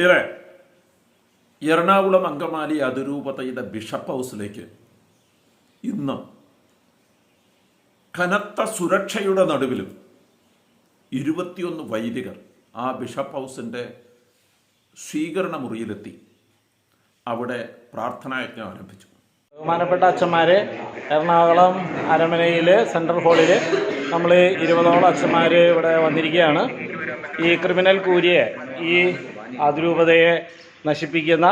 പ്രിയരെ എറണാകുളം അങ്കമാലി അതിരൂപതയുടെ ബിഷപ്പ് ഹൗസിലേക്ക് ഇന്ന് കനത്ത സുരക്ഷയുടെ നടുവിലും ഇരുപത്തിയൊന്ന് വൈദികർ ആ ബിഷപ്പ് ഹൗസിന്റെ സ്വീകരണ മുറിയിലെത്തി. അവിടെ പ്രാർത്ഥനായജ്ഞം ആരംഭിച്ചു. ബഹുമാനപ്പെട്ട അച്ഛന്മാരെ എറണാകുളം അരമനയിൽ സെൻട്രൽ ഹാളിൽ നമ്മൾ ഇരുപതോളം അച്ഛന്മാർ ഇവിടെ വന്നിരിക്കുകയാണ്. ഈ ക്രിമിനൽ കൂരിയെ ഈ അതിരൂപതയെ നശിപ്പിക്കുന്ന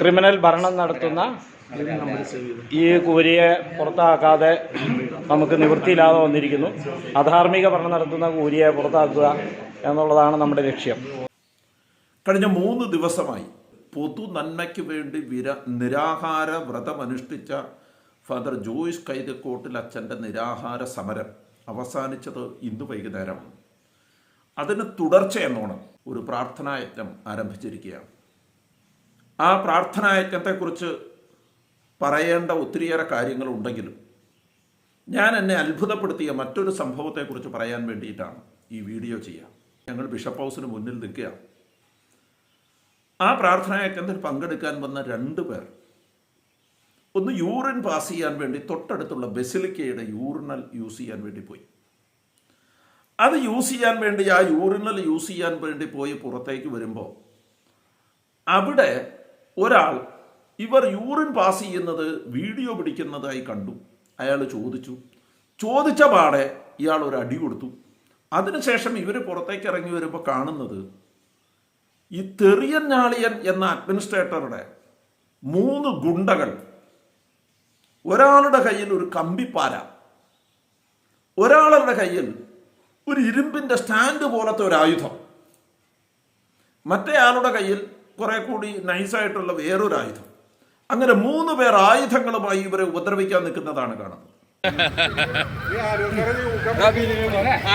ക്രിമിനൽ ഭരണം നടത്തുന്ന ഈ കൂരിയെ പുറത്താക്കാതെ നമുക്ക് നിവൃത്തിയില്ലാതെ വന്നിരിക്കുന്നു. അധാർമിക ഭരണം നടത്തുന്ന കൂരിയെ പുറത്താക്കുക എന്നുള്ളതാണ് നമ്മുടെ ലക്ഷ്യം. കഴിഞ്ഞ മൂന്ന് ദിവസമായി പൊതു നന്മയ്ക്ക് വേണ്ടി വിര നിരാഹാര വ്രതമനുഷ്ഠിച്ച ഫാദർ ജോയിസ് കൈതക്കോട്ടിൽ അച്ഛന്റെ നിരാഹാര സമരം അവസാനിച്ചത് ഇന്ന് വൈകുന്നേരമാണ് അതിന് തുടർച്ച എന്നോണം ഒരു പ്രാർത്ഥനായജ്ഞം ആരംഭിച്ചിരിക്കുകയാണ്. ആ പ്രാർത്ഥനായജ്ഞത്തെക്കുറിച്ച് പറയേണ്ട ഒത്തിരിയേറെ കാര്യങ്ങളുണ്ടെങ്കിലും ഞാൻ എന്നെ അത്ഭുതപ്പെടുത്തിയ മറ്റൊരു സംഭവത്തെക്കുറിച്ച് പറയാൻ വേണ്ടിയിട്ടാണ് ഈ വീഡിയോ ചെയ്യുക. ഞങ്ങൾ ബിഷപ്പ് ഹൗസിന് മുന്നിൽ നിൽക്കുക ആ പ്രാർത്ഥനായജ്ഞത്തിൽ പങ്കെടുക്കാൻ വന്ന രണ്ട് പേർ ഒന്ന് യൂറിൻ പാസ് ചെയ്യാൻ വേണ്ടി തൊട്ടടുത്തുള്ള ബെസിലിക്കയുടെ യൂറിനൽ യൂസ് ചെയ്യാൻ വേണ്ടി പോയി. അത് യൂസ് ചെയ്യാൻ വേണ്ടി ആ യൂറിനൽ യൂസ് ചെയ്യാൻ വേണ്ടി പോയി പുറത്തേക്ക് വരുമ്പോൾ അവിടെ ഒരാൾ ഇവർ യൂറിൻ പാസ് ചെയ്യുന്നത് വീഡിയോ പിടിക്കുന്നതായി കണ്ടു. അയാൾ ചോദിച്ചു. ചോദിച്ച പാടെ ഇയാൾ ഒരു അടി കൊടുത്തു. അതിനുശേഷം ഇവർ പുറത്തേക്ക് ഇറങ്ങി വരുമ്പോൾ കാണുന്നത് ഈ തെറിയൻ ഞാളിയൻ എന്ന അഡ്മിനിസ്ട്രേറ്ററുടെ മൂന്ന് ഗുണ്ടകൾ. ഒരാളുടെ കയ്യിൽ ഒരു കമ്പിപ്പാര. ഒരാളുടെ കയ്യിൽ ഒരു ഇരുമ്പിന്റെ സ്റ്റാൻഡ് പോലത്തെ ഒരു ആയുധം. മറ്റേ ആളുടെ കയ്യിൽ കുറെ കൂടി നൈസായിട്ടുള്ള വേറൊരു ആയുധം. അങ്ങനെ മൂന്ന് പേർ ആയുധങ്ങളുമായി ഇവരെ ഉപദ്രവിക്കാൻ നിൽക്കുന്നതാണ് കാണുന്നത്.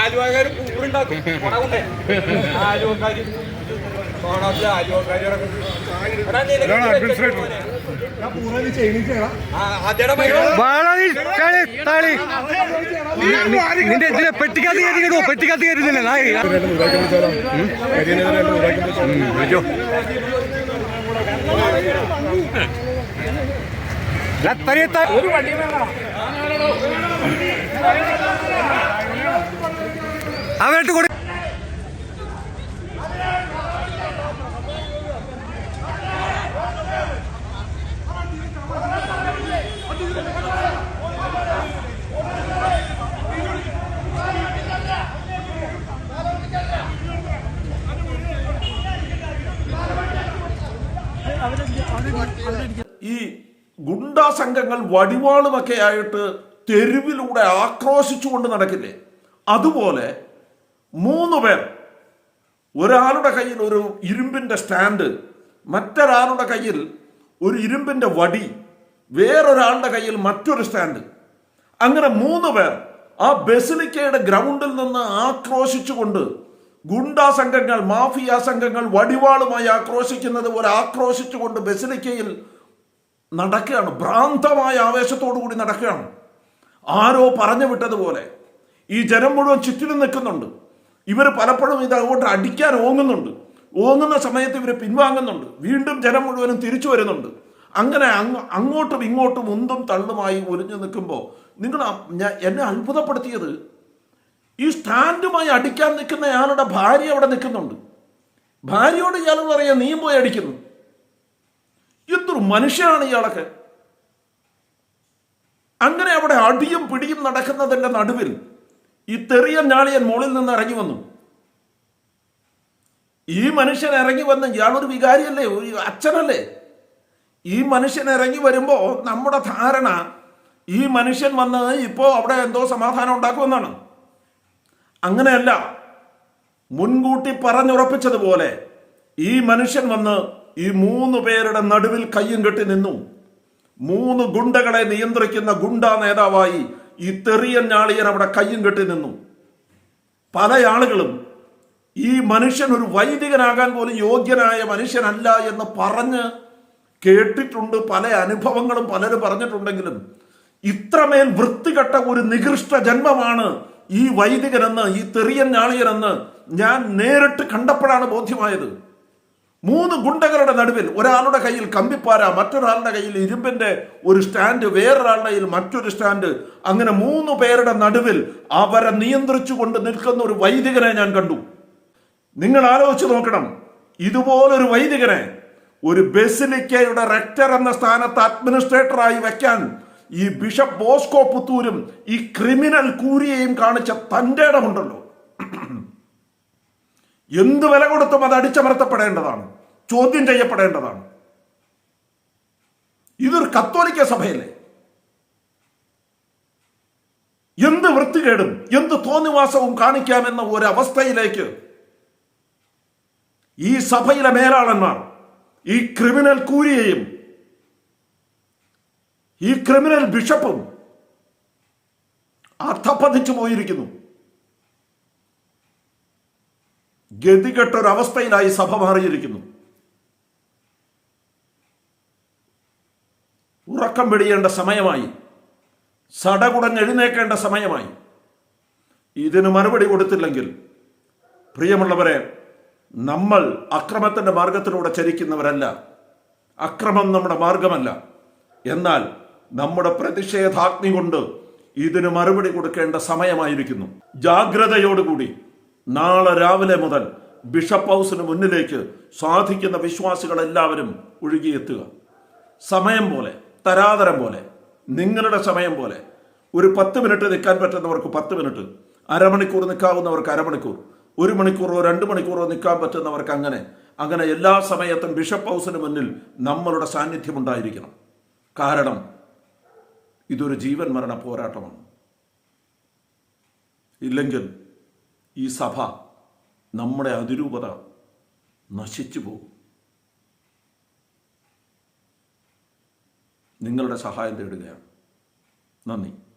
ആലുവക്കാർ നിന്റെ ഇതിനെ പെട്ടിക്കകത്ത് കയറ്റിക്കോ പെട്ടിക്കകത്ത് കയറ്റുന്നില്ല നായി ഒരു അവരുടെ കൂടെ ഈ ഗുണ്ടാ സംഘങ്ങൾ വടിവാളുമൊക്കെ ആയിട്ട് തെരുവിലൂടെ ആക്രോശിച്ചുകൊണ്ട് നടക്കില്ലേ? അതുപോലെ മൂന്ന് പേർ. ഒരാളുടെ കയ്യിൽ ഒരു ഇരുമ്പിന്റെ സ്റ്റാൻഡ് മറ്റൊരാളുടെ കയ്യിൽ ഒരു ഇരുമ്പിന്റെ വടി വേറൊരാളുടെ കയ്യിൽ മറ്റൊരു സ്റ്റാൻഡ്. അങ്ങനെ മൂന്ന് പേർ ആ ബസിലിക്കയുടെ ഗ്രൗണ്ടിൽ നിന്ന് ആക്രോശിച്ചുകൊണ്ട് ഗുണ്ടാ സംഘങ്ങൾ മാഫിയ സംഘങ്ങൾ വടിവാളുമായി ആക്രോശിക്കുന്നത് പോലെ ആക്രോശിച്ചുകൊണ്ട് ബസിലിക്കയിൽ നടക്കുകയാണ്. ഭ്രാന്തമായ ആവേശത്തോടു കൂടി നടക്കുകയാണ്. ആരോ പറഞ്ഞു വിട്ടതുപോലെ ഈ ജനം മുഴുവൻ ചുറ്റിലും നിൽക്കുന്നുണ്ട്. ഇവർ പലപ്പോഴും ഇത് അങ്ങോട്ട് അടിക്കാൻ ഓങ്ങുന്നുണ്ട്. ഓങ്ങുന്ന സമയത്ത് ഇവർ പിൻവാങ്ങുന്നുണ്ട്. വീണ്ടും ജനം മുഴുവനും തിരിച്ചു വരുന്നുണ്ട്. അങ്ങനെ അങ്ങ് അങ്ങോട്ടും ഇങ്ങോട്ടും ഉന്തും തള്ളുമായി ഒരിഞ്ഞു നിൽക്കുമ്പോൾ നിങ്ങൾ എന്നെ അത്ഭുതപ്പെടുത്തിയത് ഈ സ്റ്റാൻഡുമായി അടിക്കാൻ നിൽക്കുന്ന അയാളുടെ ഭാര്യ അവിടെ നിൽക്കുന്നുണ്ട്. ഭാര്യയോട് ഇയാൾ പറയാ നീ പോയി അടിക്കുന്നു. എന്തൊരു മനുഷ്യനാണ് ഇയാളൊക്കെ? അങ്ങനെ അവിടെ അടിയും പിടിയും നടക്കുന്നതിന്റെ നടുവിൽ ഈ തെറിയൻ ഞാളിയൻ മുകളിൽ നിന്ന് ഇറങ്ങി വന്നു. ഈ മനുഷ്യൻ ഇറങ്ങി വന്ന് ഇയാളൊരു വികാരിയല്ലേ? ഒരു അച്ഛനല്ലേ? ഈ മനുഷ്യൻ ഇറങ്ങി വരുമ്പോ നമ്മുടെ ധാരണ ഈ മനുഷ്യൻ വന്ന് ഇപ്പോ അവിടെ എന്തോ സമാധാനം ഉണ്ടാക്കുമെന്നാണ്. അങ്ങനെയല്ല മുൻകൂട്ടി പറഞ്ഞുറപ്പിച്ചതുപോലെ ഈ മനുഷ്യൻ വന്ന് ഈ മൂന്ന് പേരുടെ നടുവിൽ കയ്യും കെട്ടി നിന്നു. മൂന്ന് ഗുണ്ടകളെ നിയന്ത്രിക്കുന്ന ഗുണ്ടാ നേതാവായി ഈ തെറിയൻ ഞാളിയൻ അവിടെ കയ്യും കെട്ടി നിന്നു. പല ആളുകളും ഈ മനുഷ്യൻ ഒരു വൈദികനാകാൻ പോലും യോഗ്യനായ മനുഷ്യനല്ല എന്ന് പറഞ്ഞ് കേട്ടിട്ടുണ്ട് പല അനുഭവങ്ങളും പലരും പറഞ്ഞിട്ടുണ്ടെങ്കിലും ഇത്രമേൽ വൃത്തികെട്ട ഒരു നികൃഷ്ട ജന്മമാണ് ഈ വൈദികനെന്ന് ഈ തെറിയൻ ഞാളിയനെന്ന് ഞാൻ നേരിട്ട് കണ്ടപ്പോഴാണ് ബോധ്യമായത്. മൂന്ന് ഗുണ്ടകളുടെ നടുവിൽ ഒരാളുടെ കയ്യിൽ കമ്പിപ്പാര മറ്റൊരാളുടെ കയ്യിൽ ഇരുമ്പിന്റെ ഒരു സ്റ്റാൻഡ് വേറൊരാളുടെ കയ്യിൽ മറ്റൊരു സ്റ്റാൻഡ്. അങ്ങനെ മൂന്ന് പേരുടെ നടുവിൽ അവരെ നിയന്ത്രിച്ചു കൊണ്ട് നിൽക്കുന്ന ഒരു വൈദികനെ ഞാൻ കണ്ടു. നിങ്ങൾ ആലോചിച്ച് നോക്കണം. ഇതുപോലൊരു വൈദികനെ ഒരു ബെസിലിക്കയുടെ റെക്ടർ എന്ന സ്ഥാനത്ത് അഡ്മിനിസ്ട്രേറ്ററായി വെക്കാൻ ഈ ബിഷപ്പ് ബോസ്കോ പുത്തൂരും ഈ ക്രിമിനൽ കൂരിയെയും കാണിച്ച തന്റെ ഇടമുണ്ടല്ലോ. എന്ത് വില കൊടുത്തും അത് അടിച്ചമർത്തപ്പെടേണ്ടതാണ്. ചോദ്യം ചെയ്യപ്പെടേണ്ടതാണ്. ഇതൊരു കത്തോലിക്ക സഭയല്ലേ? എന്ത് വൃത്തികേടും എന്ത് തോന്നിവാസവും കാണിക്കാമെന്ന ഒരവസ്ഥയിലേക്ക് ഈ സഭയിലെ മേലാളന്മാർ ഈ ക്രിമിനൽ കൂരിയെയും ഈ ക്രിമിനൽ ബിഷപ്പും അധപ്പതിച്ചു പോയിരിക്കുന്നു. ഗതികെട്ടൊരവസ്ഥയിലായി സഭ മാറിയിരിക്കുന്നു. ഉറക്കം പിടിയേണ്ട സമയമായി. സടകുടഞ്ഞെഴുന്നേക്കേണ്ട സമയമായി. ഇതിന് മറുപടി കൊടുത്തില്ലെങ്കിൽ പ്രിയമുള്ളവരെ നമ്മൾ അക്രമത്തിന്റെ മാർഗത്തിലൂടെ ചരിക്കുന്നവരല്ല. അക്രമം നമ്മുടെ മാർഗമല്ല. എന്നാൽ നമ്മുടെ പ്രതിഷേധാഗ്നി കൊണ്ട് ഇതിന് മറുപടി കൊടുക്കേണ്ട സമയമായിരിക്കുന്നു. ജാഗ്രതയോടുകൂടി നാളെ രാവിലെ മുതൽ ബിഷപ്പ് ഹൗസിന് മുന്നിലേക്ക് സാധിക്കുന്ന വിശ്വാസികളെല്ലാവരും ഒഴുകിയെത്തുക. സമയം പോലെ തരാതരം പോലെ നിങ്ങളുടെ സമയം പോലെ. ഒരു പത്ത് മിനിറ്റ് നിൽക്കാൻ പറ്റുന്നവർക്ക് പത്ത് മിനിറ്റ് അരമണിക്കൂർ നിൽക്കാവുന്നവർക്ക് അരമണിക്കൂർ ഒരു മണിക്കൂറോ രണ്ട് മണിക്കൂറോ നിൽക്കാൻ പറ്റുന്നവർക്ക് അങ്ങനെ. അങ്ങനെ എല്ലാ സമയത്തും ബിഷപ്പ് ഹൗസിന് മുന്നിൽ നമ്മളുടെ സാന്നിധ്യം ഉണ്ടായിരിക്കണം. കാരണം ഇതൊരു ജീവൻ മരണ പോരാട്ടമാണ്. ഇല്ലെങ്കിൽ ഈ സഭ നമ്മുടെ അതിരൂപത നശിച്ചു പോകും. നിങ്ങളുടെ സഹായം തേടുകയാണ്. നന്ദി.